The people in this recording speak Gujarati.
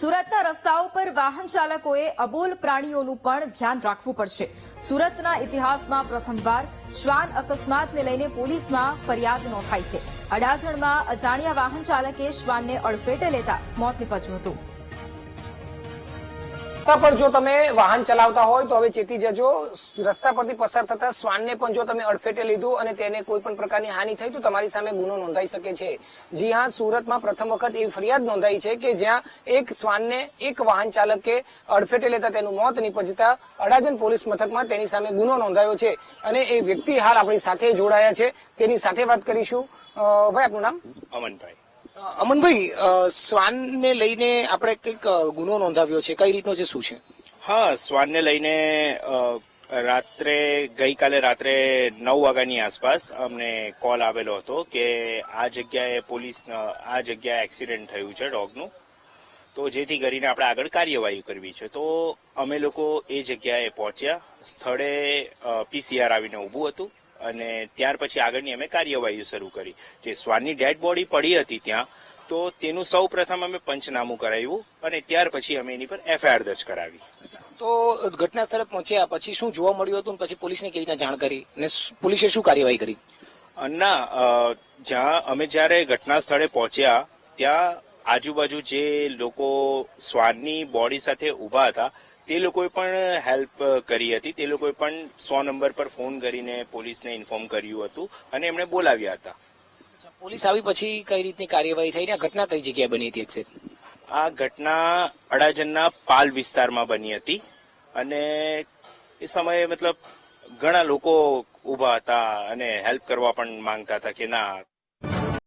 સુરતના રસ્તાઓ પર વાહન ચાલકોએ અબોલ પ્રાણીઓનું પણ ધ્યાન રાખવું પડશે. સુરતના ઇતિહાસમાં પ્રથમવાર શ્વાન અકસ્માતને લઈને પોલીસમાં ફરિયાદ નોંધાઈ છે. અડાજણમાં અજાણ્યા વાહન ચાલકે શ્વાનને અડફેટે લેતા મોત નીપજ્યું હતું. રસ્તા પર જો તમે વાહન ચલાવતા હોય તો હવે ચેતી જજો. રસ્તા પરથી પસાર થતા શ્વાનને પણ જો તમે અડફેટે લીધું અને તેને કોઈ પણ પ્રકારની હાનિ થઈ તો તમારી સામે ગુનો નોંધાઈ શકે છે. જી હા, સુરતમાં પ્રથમ વખત એવી ફરિયાદ નોંધાઈ છે કે જ્યાં એક શ્વાનને એક વાહન ચાલકે અડફેટે લેતા તેનું મોત નીપજતા અડાજણ પોલીસ મથકમાં તેની સામે ગુનો નોંધાયો છે અને એ વ્યક્તિ હાલ આપણી સાથે જોડાયા છે. તેની સાથે વાત કરીશું. ભાઈ, આપનું નામ? અમનભાઈ. અમનભાઈ શ્વાનને લઈને આપણે કંઈક ગુનો નોંધાવ્યો છે? કઈ રીતનો છે? શું છે? હા, શ્વાનને લઈને રાત્રે, ગઈકાલે રાત્રે નવ વાગ્યાની આસપાસ અમને કોલ આવેલો હતો કે આ જગ્યાએ પોલીસ આ જગ્યાએ એક્સિડન્ટ થયું છે ડોગનું. તો જેથી કરીને આપણે આગળ કાર્યવાહી કરવી છે. તો અમે લોકો એ જગ્યાએ પહોંચ્યા. સ્થળે પીસીઆર આવીને ઊભું હતું. અને ત્યાર પછી આગળની અમે કાર્યવાહી શરૂ કરી. જે શ્વાનની ડેડ બોડી પડી હતી ત્યાં તો તેનું સૌ પ્રથમ અમે પંચનામું કરાવ્યું અને ત્યાર પછી અમે એની પર એફઆઈઆર દર્જ કરાવી. તો ઘટના સ્થળે પહોંચ્યા પછી શું જોવા મળ્યું હતું પછી પોલીસને કેવી રીતે જાણ કરી અને પોલીસે શું કાર્યવાહી કરી? ના જ્યાં અમે જ્યારે ઘટના સ્થળે પહોંચ્યા ત્યાં આજુબાજુ જે લોકો શ્વાનની બોડી સાથે ઊભા હતા તે લોકોએ પણ હેલ્પ કરી હતી. તે લોકોએ પણ સો નંબર પર ફોન કરીને પોલીસને ઇન્ફોર્મ કર્યું હતું અને એમણે બોલાવ્યા હતા. પોલીસ આવી પછી કઈ રીતની કાર્યવાહી થઈ ને આ ઘટના કઈ જગ્યાએ બની હતી એક્ઝેક્ટ આ ઘટના અડાજણના પાલ વિસ્તારમાં બની હતી અને એ સમયે મતલબ ઘણા લોકો ઊભા હતા અને હેલ્પ કરવા પણ માંગતા હતા કે ના